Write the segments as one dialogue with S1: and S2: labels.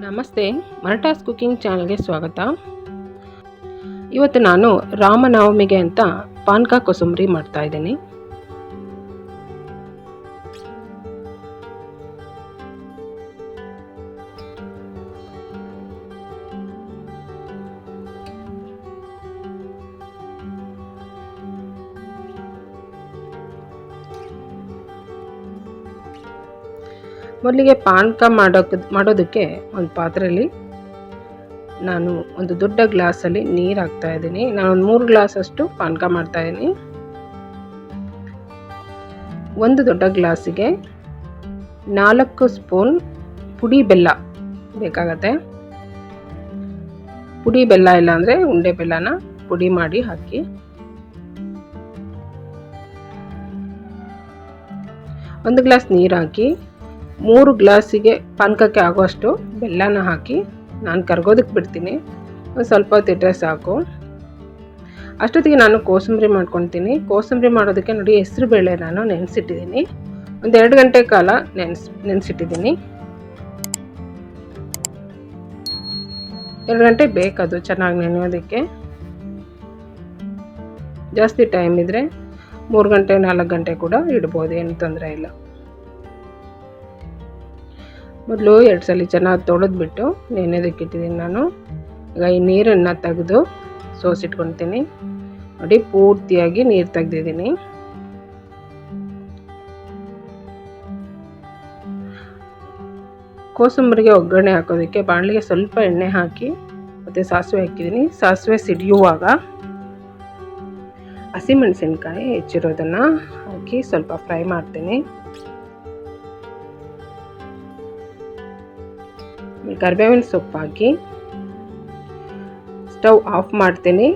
S1: ನಮಸ್ತೆ ಮರಟಾಸ್ ಕುಕಿಂಗ್ ಚಾನಲ್ಗೆ ಸ್ವಾಗತ. ಇವತ್ತು ನಾನು ರಾಮನವಮಿಗೆ ಅಂತ ಪಾನ್ಕ ಕೊಸುಂಬರಿ ಮಾಡ್ತಾ ಮೊದಲಿಗೆ ಪಾನಕ ಮಾಡೋಕೆ ಮಾಡೋದಕ್ಕೆ ಒಂದು ಪಾತ್ರೆಯಲ್ಲಿ ನಾನು ಒಂದು ದೊಡ್ಡ ಗ್ಲಾಸಲ್ಲಿ ನೀರು ಹಾಕ್ತಾ ಇದ್ದೀನಿ. ನಾನು ಒಂದು ಮೂರು ಗ್ಲಾಸಷ್ಟು ಪಾನಕ ಮಾಡ್ತಾ ಇದ್ದೀನಿ. ಒಂದು ದೊಡ್ಡ ಗ್ಲಾಸಿಗೆ ನಾಲ್ಕು ಸ್ಪೂನ್ ಪುಡಿ ಬೆಲ್ಲ ಬೇಕಾಗತ್ತೆ. ಪುಡಿ ಬೆಲ್ಲ ಇಲ್ಲ ಅಂದರೆ ಉಂಡೆ ಬೆಲ್ಲನ ಪುಡಿ ಮಾಡಿ ಹಾಕಿ. ಒಂದು ಗ್ಲಾಸ್ ನೀರು ಹಾಕಿ ಮೂರು ಗ್ಲಾಸಿಗೆ ಪಾನಕಕ್ಕೆ ಆಗುವಷ್ಟು ಬೆಲ್ಲನ ಹಾಕಿ ನಾನು ಕರ್ಗೋದಕ್ಕೆ ಬಿಡ್ತೀನಿ. ಸ್ವಲ್ಪ ಹೊತ್ತಿಟ್ಟರೆ ಸಾಕು. ಅಷ್ಟೊತ್ತಿಗೆ ನಾನು ಕೋಸಂಬರಿ ಮಾಡ್ಕೊತೀನಿ ಕೋಸಂಬರಿ ಮಾಡೋದಕ್ಕೆ ನೋಡಿ ಹೆಸರು ಬೇಳೆ ನಾನು ನೆನೆಸಿಟ್ಟಿದ್ದೀನಿ. ಒಂದು ಎರಡು ಗಂಟೆ ಕಾಲ ನೆನೆಸ್ ನೆನೆಸಿಟ್ಟಿದ್ದೀನಿ. ಎರಡು ಗಂಟೆ ಬೇಕದು ಚೆನ್ನಾಗಿ ನೆನೆಯೋದಕ್ಕೆ. ಜಾಸ್ತಿ ಟೈಮ್ ಇದ್ದರೆ ಮೂರು ಗಂಟೆ ನಾಲ್ಕು ಗಂಟೆ ಕೂಡ ಇಡ್ಬೋದು, ಏನು ತೊಂದರೆ ಇಲ್ಲ. ಮೊದಲು ಎರಡು ಸಲ ಚೆನ್ನಾಗಿ ತೊಳೆದ್ಬಿಟ್ಟು ನೆನೆಯೋದಕ್ಕೆ ಇಟ್ಟಿದ್ದೀನಿ ನಾನು. ಈಗ ಈ ನೀರನ್ನು ತೆಗೆದು ಸೋಸಿಟ್ಕೊತೀನಿ ನೋಡಿ, ಪೂರ್ತಿಯಾಗಿ ನೀರು ತೆಗೆದಿದ್ದೀನಿ. ಕೋಸಂಬರಿಗೆ ಒಗ್ಗರಣೆ ಹಾಕೋದಕ್ಕೆ ಬಾಣಲಿಗೆ ಸ್ವಲ್ಪ ಎಣ್ಣೆ ಹಾಕಿ ಮತ್ತು ಸಾಸಿವೆ ಹಾಕಿದ್ದೀನಿ. ಸಾಸಿವೆ ಸಿಡಿಯುವಾಗ ಹಸಿಮೆಣಸಿನ್ಕಾಯಿ ಹೆಚ್ಚಿರೋದನ್ನು ಹಾಕಿ ಸ್ವಲ್ಪ ಫ್ರೈ ಮಾಡ್ತೀನಿ. ಕರಿಬೇವಿನ ಸೊಪ್ಪು ಹಾಕಿ ಸ್ಟವ್ ಆಫ್ ಮಾಡ್ತೀನಿ.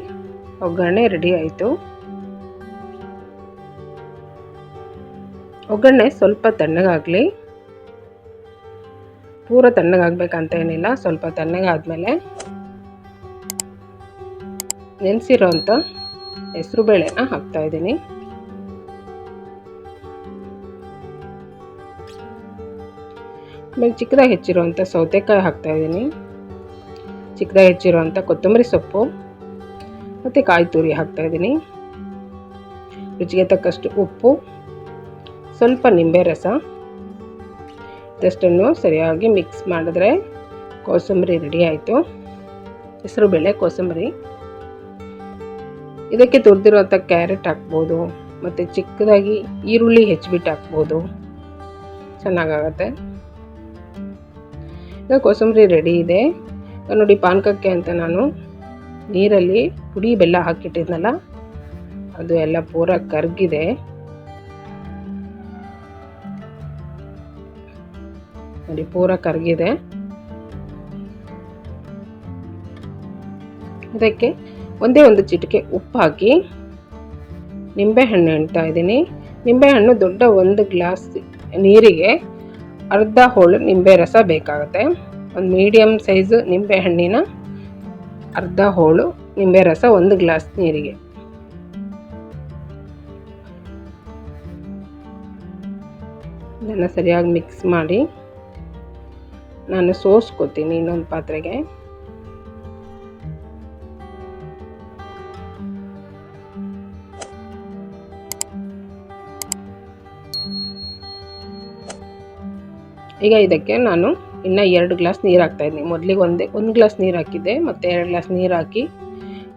S1: ಒಗ್ಗರಣೆ ರೆಡಿ ಆಯಿತು. ಒಗ್ಗರಣೆ ಸ್ವಲ್ಪ ತಣ್ಣಗಾಗಲಿ. ಪೂರ ತಣ್ಣಗಾಗಬೇಕಂತ ಏನಿಲ್ಲ, ಸ್ವಲ್ಪ ತಣ್ಣಗಾದ್ಮೇಲೆ ನೆನೆಸಿರೋಂಥ ಹೆಸರು ಬೇಳೆನ ಹಾಕ್ತಾಯಿದ್ದೀನಿ ಆಮೇಲೆ ಚಿಕ್ಕದಾಗಿ ಹೆಚ್ಚಿರುವಂಥ ಸೌತೆಕಾಯಿ ಹಾಕ್ತಾಯಿದ್ದೀನಿ ಚಿಕ್ಕದಾಗಿ ಹೆಚ್ಚಿರುವಂಥ ಕೊತ್ತಂಬರಿ ಸೊಪ್ಪು ಮತ್ತು ಕಾಯಿ ತುರಿ ಹಾಕ್ತಾಯಿದ್ದೀನಿ ರುಚಿಗೆ ತಕ್ಕಷ್ಟು ಉಪ್ಪು, ಸ್ವಲ್ಪ ನಿಂಬೆ ರಸ. ಇದಷ್ಟನ್ನು ಸರಿಯಾಗಿ ಮಿಕ್ಸ್ ಮಾಡಿದ್ರೆ ಕೋಸಂಬರಿ ರೆಡಿ ಆಯಿತು. ಹೆಸರುಬೇಳೆ ಕೋಸಂಬರಿ. ಇದಕ್ಕೆ ತುರಿದಿರುವಂಥ ಕ್ಯಾರೆಟ್ ಹಾಕ್ಬೋದು, ಮತ್ತು ಚಿಕ್ಕದಾಗಿ ಈರುಳ್ಳಿ ಹೆಚ್ಚಿಬಿಟ್ಟು ಹಾಕ್ಬೋದು. ಚೆನ್ನಾಗಾಗತ್ತೆ. ಈಗ ಕೋಸಂಬರಿ ರೆಡಿ ಇದೆ. ನೋಡಿ ಪಾನಕಕ್ಕೆ ಅಂತ ನಾನು ನೀರಲ್ಲಿ ಪುಡಿ ಬೆಲ್ಲ ಹಾಕಿಟ್ಟಿದ್ನಲ್ಲ, ಅದು ಎಲ್ಲ ಪೂರ ಕರಗಿದೆ. ನೋಡಿ ಪೂರ ಕರಗಿದೆ. ಇದಕ್ಕೆ ಒಂದೇ ಒಂದು ಚಿಟಿಕೆ ಉಪ್ಪು ಹಾಕಿ ನಿಂಬೆಹಣ್ಣು ಇಡ್ತಾ ಇದ್ದೀನಿ. ನಿಂಬೆಹಣ್ಣು ದೊಡ್ಡ ಒಂದು ಗ್ಲಾಸ್ ನೀರಿಗೆ ಅರ್ಧ ಹೋಳು ನಿಂಬೆ ರಸ ಬೇಕಾಗುತ್ತೆ. ಒಂದು ಮೀಡಿಯಮ್ ಸೈಜು ನಿಂಬೆ ಹಣ್ಣಿನ ಅರ್ಧ ಹೋಳು ನಿಂಬೆ ರಸ ಒಂದು ಗ್ಲಾಸ್ ನೀರಿಗೆ. ಇದನ್ನು ಸರಿಯಾಗಿ ಮಿಕ್ಸ್ ಮಾಡಿ ನಾನು ಸೋಸ್ಕೋತೀನಿ ಇನ್ನೊಂದು ಪಾತ್ರೆಗೆ. ಈಗ ಇದಕ್ಕೆ ನಾನು ಇನ್ನು ಎರಡು ಗ್ಲಾಸ್ ನೀರು ಹಾಕ್ತಾಯಿದ್ದೀನಿ ಮೊದಲಿಗೆ ಒಂದೇ, ಒಂದು ಗ್ಲಾಸ್ ನೀರು ಹಾಕಿದ್ದೆ, ಮತ್ತು ಎರಡು ಗ್ಲಾಸ್ ನೀರು ಹಾಕಿ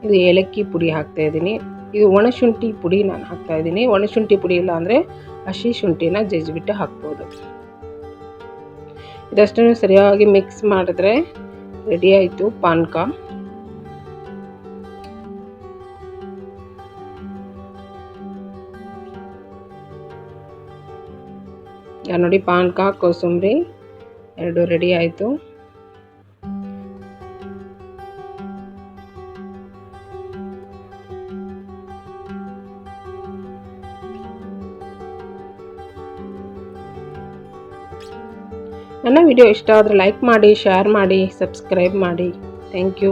S1: ಇದು ಏಲಕ್ಕಿ ಪುಡಿ ಹಾಕ್ತಾಯಿದ್ದೀನಿ ಇದು ಒಣಶುಂಠಿ ಪುಡಿ ನಾನು ಹಾಕ್ತಾಯಿದ್ದೀನಿ ಒಣಶುಂಠಿ ಪುಡಿ ಇಲ್ಲ ಅಂದರೆ ಹಸಿ ಶುಂಠಿನ ಜಜ್ಜಿಬಿಟ್ಟು ಹಾಕ್ಬೋದು. ಇದಷ್ಟನ್ನು ಸರಿಯಾಗಿ ಮಿಕ್ಸ್ ಮಾಡಿದ್ರೆ ರೆಡಿ ಆಯಿತು ಪಾನಕ. ನೋಡಿ ಪಾನ್ಕ ಕೋಸಂಬರಿ ಎರಡು ರೆಡಿ ಆಯಿತು. ನನ್ನ ವಿಡಿಯೋ ಇಷ್ಟ ಆದರೆ ಲೈಕ್ ಮಾಡಿ ಶೇರ್ ಮಾಡಿ ಸಬ್ಸ್ಕ್ರೈಬ್ ಮಾಡಿ. Thank you